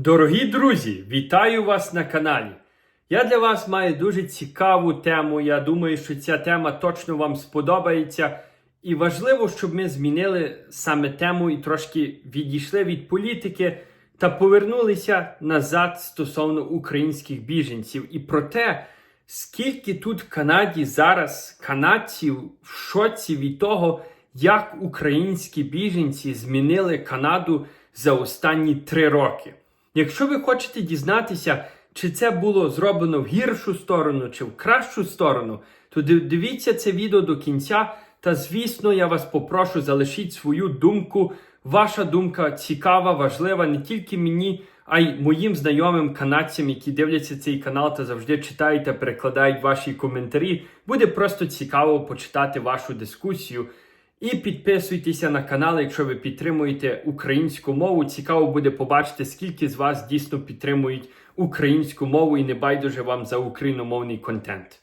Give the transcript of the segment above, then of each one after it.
Дорогі друзі, вітаю вас на каналі. Я для вас маю дуже цікаву тему. Я думаю, що ця тема точно вам сподобається. І важливо, щоб ми змінили саме тему і трошки відійшли від політики та повернулися назад стосовно українських біженців. І про те, скільки тут в Канаді зараз канадців в шоці від того, як українські біженці змінили Канаду за останні три роки. Якщо ви хочете дізнатися, чи це було зроблено в гіршу сторону, чи в кращу сторону, то дивіться це відео до кінця. Та звісно, я вас попрошу залишіть свою думку. Ваша думка цікава, важлива не тільки мені, а й моїм знайомим канадцям, які дивляться цей канал та завжди читають та перекладають ваші коментарі. Буде просто цікаво почитати вашу дискусію. І підписуйтеся на канал, якщо ви підтримуєте українську мову. Цікаво буде побачити, скільки з вас дійсно підтримують українську мову і не байдуже вам за україномовний контент.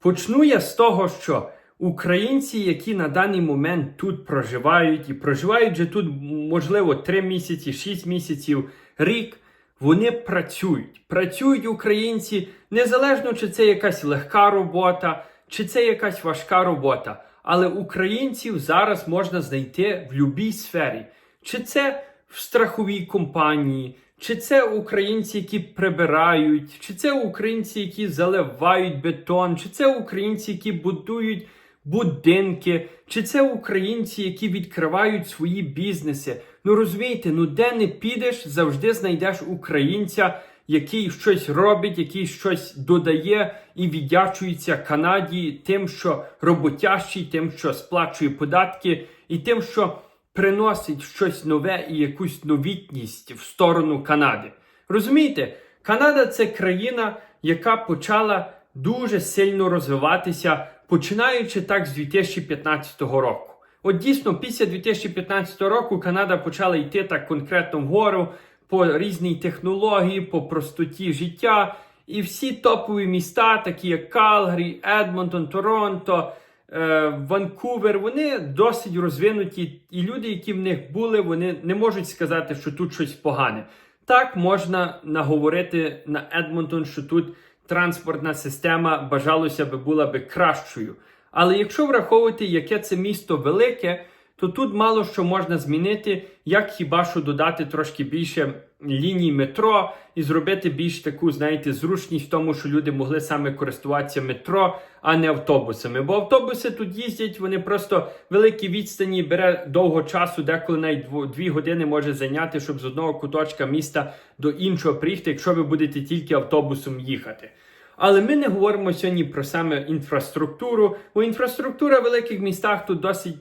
Почну я з того, що українці, які на даний момент тут проживають, і проживають же тут, можливо, 3 місяці, 6 місяців, рік, вони працюють. Працюють українці незалежно, чи це якась легка робота, чи це якась важка робота. Але українців зараз можна знайти в будь-якій сфері. Чи це в страховій компанії, чи це українці, які прибирають, чи це українці, які заливають бетон, чи це українці, які будують будинки, чи це українці, які відкривають свої бізнеси. Ну розумієте, ну де не підеш, завжди знайдеш українця, який щось робить, який щось додає і віддячується Канаді тим, що роботящий, тим, що сплачує податки, і тим, що приносить щось нове і якусь новітність в сторону Канади. Розумієте, Канада це країна, яка почала дуже сильно розвиватися, починаючи так з 2015 року. От дійсно, після 2015 року Канада почала йти так конкретно вгору по різній технології, по простоті життя. І всі топові міста, такі як Калгарі, Едмонтон, Торонто, е, Ванкувер, вони досить розвинуті, і люди, які в них були, вони не можуть сказати, що тут щось погане. Так можна наговорити на Едмонтон, що тут транспортна система бажалося би була би кращою. Але якщо враховувати, яке це місто велике, то тут мало що можна змінити, як хіба що додати трошки більше ліній метро і зробити більш таку, знаєте, зручність в тому, що люди могли саме користуватися метро, а не автобусами. Бо автобуси тут їздять, вони просто великі відстані, бере довго часу, деколи навіть дві години може зайняти, щоб з одного куточка міста до іншого приїхати, якщо ви будете тільки автобусом їхати. Але ми не говоримо сьогодні про саме інфраструктуру, бо інфраструктура в великих містах тут досить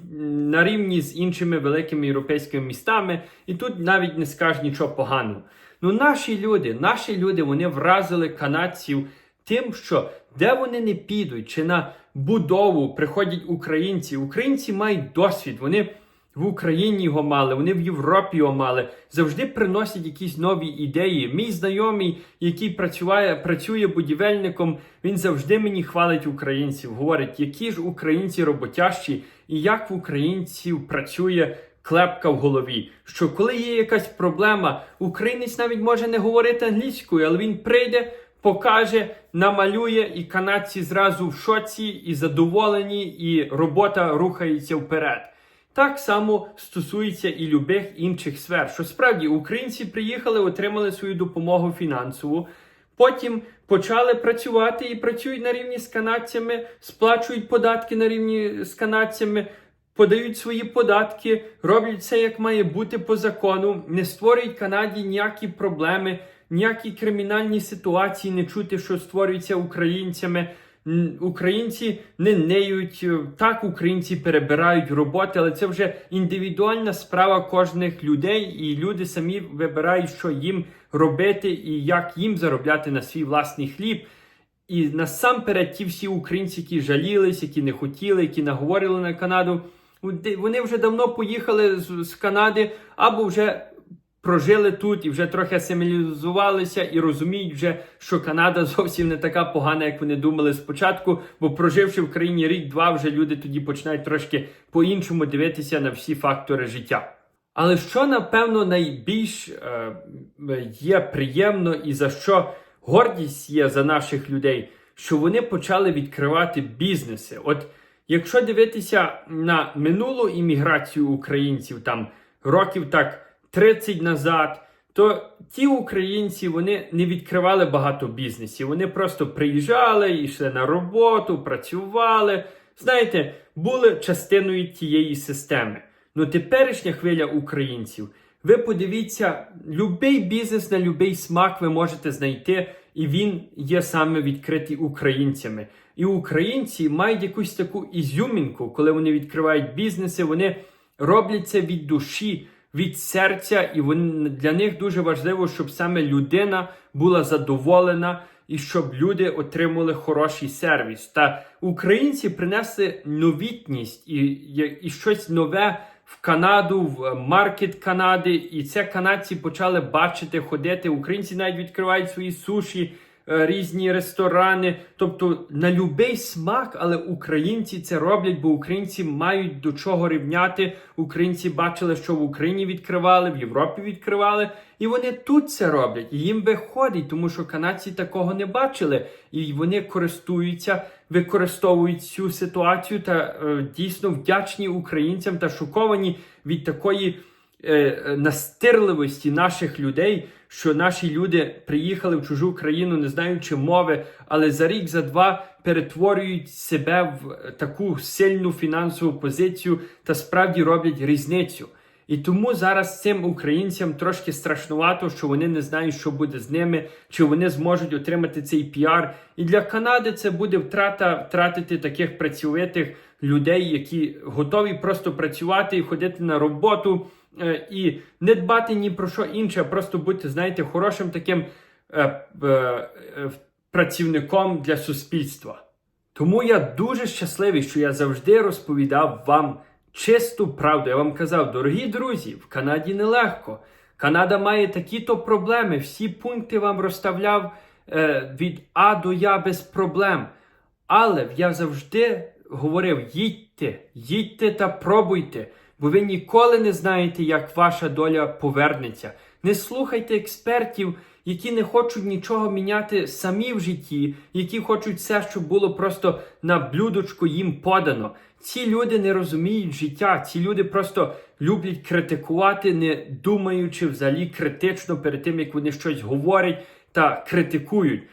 на рівні з іншими великими європейськими містами, і тут навіть не скажеш нічого поганого. Ну наші люди, наші люди, вони вразили канадців тим, що де вони не підуть, чи на будову приходять українці. Українці мають досвід, вони в Україні його мали, вони в Європі його мали, завжди приносять якісь нові ідеї. Мій знайомий, який працює, працює будівельником, він завжди мені хвалить українців. Говорить, які ж українці роботящі, і як в українців працює клепка в голові. Що коли є якась проблема, українець навіть може не говорити англійською, але він прийде. Покаже, намалює, і канадці зразу в шоці і задоволені, і робота рухається вперед. Так само стосується і любих інших сфер. Що справді українці приїхали, отримали свою допомогу фінансову, потім почали працювати і працюють на рівні з канадцями, сплачують податки на рівні з канадцями, подають свої податки, роблять все як має бути по закону, не створюють Канаді ніякі проблеми, ніякі кримінальні ситуації, не чути, що створюються українцями. Українці не неють, е, так українці перебирають роботи, але це вже індивідуальна справа кожних людей, і люди самі вибирають, що їм робити і як їм заробляти на свій власний хліб. І насамперед ті всі українці, які жалілись, які не хотіли, які наговорили на Канаду, вони- вже давно поїхали з Канади або вже прожили тут і вже трохи асимілізувалися і розуміють вже, що Канада зовсім не така погана, як вони думали спочатку. Бо проживши в країні рік-два, вже люди тоді починають трошки по-іншому дивитися на всі фактори життя. Але що, напевно, найбільш е, є приємно і за що гордість є за наших людей, що вони почали відкривати бізнеси. От якщо дивитися на минулу імміграцію українців, там років так 30 назад, то ті українці вони не відкривали багато бізнесів. Вони просто приїжджали, йшли на роботу, працювали. Знаєте, були частиною тієї системи. Ну, теперішня хвиля українців. Ви подивіться, будь-який бізнес на будь-який смак ви можете знайти, і він є саме відкритий українцями. І українці мають якусь таку ізюмінку, коли вони відкривають бізнеси, вони роблять це від душі, від серця, і вони, для них дуже важливо, щоб саме людина була задоволена і щоб люди отримали хороший сервіс. Та українці принесли новітність і, і, щось нове в Канаду, в маркет Канади, і це канадці почали бачити, ходити. Українці навіть відкривають свої суші, різні ресторани. Тобто на любий смак, але українці це роблять, бо українці мають до чого рівняти. Українці бачили, що в Україні відкривали, в Європі відкривали, і вони тут це роблять. І їм виходить, тому що канадці такого не бачили, і вони користуються, використовують цю ситуацію та е, дійсно вдячні українцям та шоковані від такої е, е, настирливості наших людей, що наші люди приїхали в чужу країну, не знаючи мови, але за рік, за два перетворюють себе в таку сильну фінансову позицію та справді роблять різницю. І тому зараз цим українцям трошки страшнувато, що вони не знають, що буде з ними, чи вони зможуть отримати цей піар. І для Канади це буде втрата втратити таких працьовитих людей, які готові просто працювати і ходити на роботу е, і не дбати ні про що інше, а просто бути, знаєте, хорошим таким е, е, е, працівником для суспільства. Тому я дуже щасливий, що я завжди розповідав вам чисту правду. Я вам казав, дорогі друзі, в Канаді нелегко. Канада має такі-то проблеми. Всі пункти вам розставляв е, від А до Я без проблем. Але я завжди говорив: їдьте, їдьте та пробуйте, бо ви ніколи не знаєте, як ваша доля повернеться. Не слухайте експертів, які не хочуть нічого міняти самі в житті, які хочуть все, щоб було просто на блюдочку їм подано. Ці люди не розуміють життя, ці люди просто люблять критикувати, не думаючи взагалі критично перед тим, як вони щось говорять та критикують.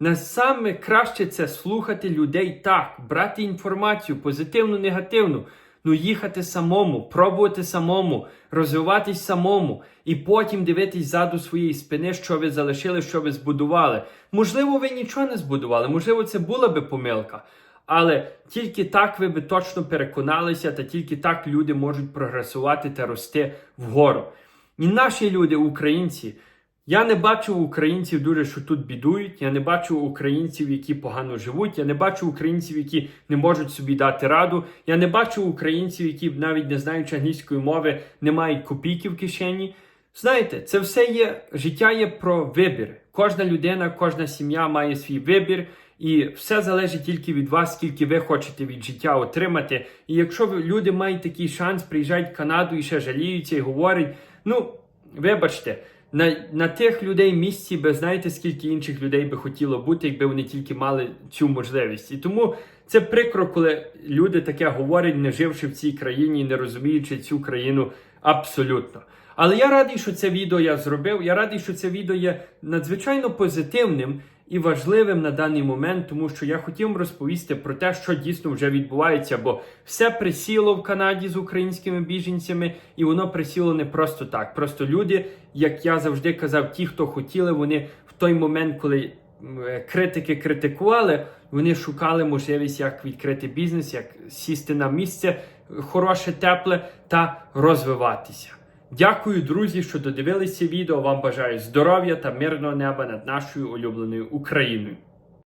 Насаме краще це слухати людей так, брати інформацію, позитивну, негативну, ну їхати самому, пробувати самому, розвиватись самому, і потім дивитись ззаду своєї спини, що ви залишили, що ви збудували. Можливо, ви нічого не збудували, можливо, це була би помилка. Але тільки так ви би точно переконалися, та тільки так люди можуть прогресувати та рости вгору. І наші люди, українці, я не бачу українців дуже, що тут бідують. Я не бачу українців, які погано живуть. Я не бачу українців, які не можуть собі дати раду. Я не бачу українців, які навіть не знаючи англійської мови, не мають копійки в кишені. Знаєте, це все є життя є про вибір. Кожна людина, кожна сім'я має свій вибір, і все залежить тільки від вас, скільки ви хочете від життя отримати. І якщо люди мають такий шанс, приїжджають в Канаду і ще жаліються і говорять, ну вибачте. На, на тих людей місці ви знаєте, скільки інших людей би хотіло бути, якби вони тільки мали цю можливість. І тому це прикро, коли люди таке говорять, не живши в цій країні, не розуміючи цю країну абсолютно. Але я радий, що це відео я зробив. Я радий, що це відео є надзвичайно позитивним і важливим на даний момент, тому що я хотів розповісти про те, що дійсно вже відбувається, бо все присіло в Канаді з українськими біженцями, і воно присіло не просто так. Просто люди, як я завжди казав, ті, хто хотіли, вони в той момент, коли е, критики критикували, вони шукали можливість, як відкрити бізнес, як сісти на місце е, хороше, тепле та розвиватися. Дякую, друзі, що додивилися відео. Вам бажаю здоров'я та мирного неба над нашою улюбленою Україною.